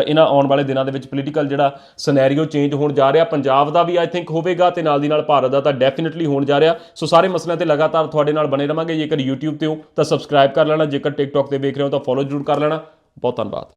ਇਹਨਾਂ ਆਉਣ ਵਾਲੇ ਦਿਨਾਂ ਦੇ ਵਿੱਚ ਪੋਲੀਟੀਕਲ ਜਿਹੜਾ ਸਿਨੈਰੀਓ ਚੇਂਜ ਹੋਣ ਜਾ ਰਿਹਾ, ਪੰਜਾਬ ਦਾ ਵੀ ਆਈ ਥਿੰਕ ਹੋਵੇਗਾ ਤੇ ਨਾਲ ਦੀ ਨਾਲ ਭਾਰਤ ਦਾ ਤਾਂ ਡੈਫੀਨਿਟਲੀ ਹੋਣ ਜਾ ਰਿਹਾ। ਸੋ ਸਾਰੇ ਮਸਲਿਆਂ ਤੇ ਲਗਾਤਾਰ ਤੁਹਾਡੇ ਨਾਲ ਬਣੇ ਰਵਾਂਗੇ। ਜੇਕਰ YouTube ਤੇ ਹੋ ਤਾਂ ਸਬਸਕ੍ਰਾਈਬ ਕਰ ਲੈਣਾ, ਜੇਕਰ TikTok ਤੇ ਵੇਖ ਰਹੇ ਹੋ ਤਾਂ ਫੋਲੋ ਜ਼ਰੂਰ ਕਰ ਲੈਣਾ। ਬਹੁਤ ਧੰਨਵਾਦ।